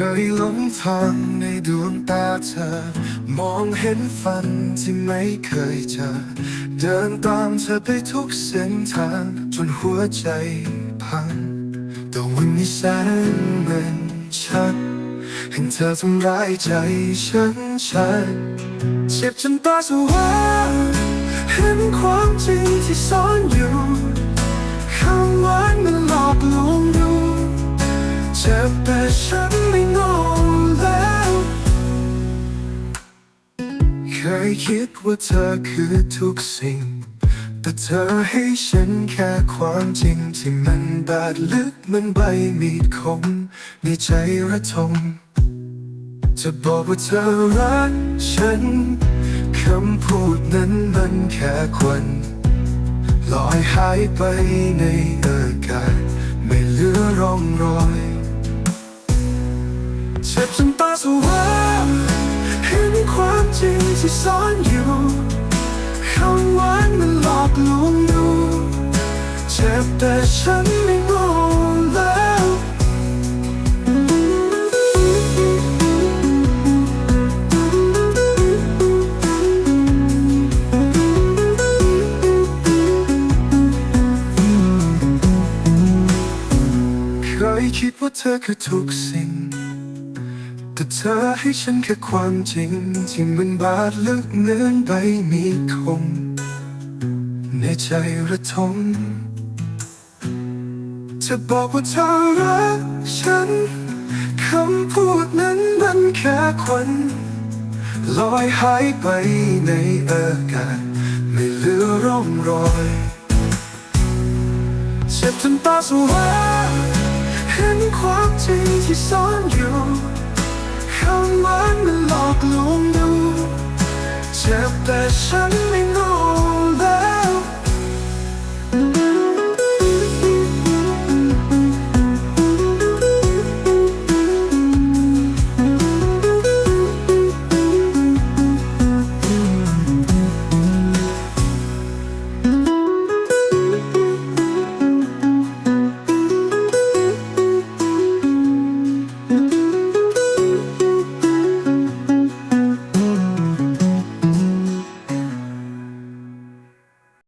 คยหลงทางในดวงตาเธอ มองเห็นฝันที่ไม่เคยเจอ เดินตามเธอไปทุกเส้นทาง จนหัวใจพังแต่วันนี้ฉันเหมือนชัดเห็นเธอทำร้ายใจฉันชัดเจ็บจนตาสว่างเห็นความจริงที่ซ่อนอยู่คำหวานมันหลอกลวงดูเจ็บแต่ฉันไม่ ยคิดว่าเธอคือทุกสิ่ง แต่เธอให้ฉันแค่ความจริงที่มันบาดลึกเหมันใบมีดคมในใจระทมจะบอกว่าเธอรักฉัน คำพูดนั้นมันแค่ควันลอยหายไปในอากาศไม่เหลือร่องรอยเจ็บจนตาสว่าง เจ็บแต่ฉันไม่โง่แล้ว เคยคิดว่าเธอคือทุกสิ่ง แต่เธอให้ฉันแค่ความจริง ที่มันบาดลึกเหมือนใบมีคมในใจระทม จะบอกว่าเธอรักฉัน คำพูดนั้นมันแค่ควันลอยหายไปในอากาศไม่เหลือร่องรอยเจ็บจนตาสว่างเห็นความจริงที่ซ่อนอยู่คำหวานมันหลอกลวงดูเจ็บแต่ฉันไม่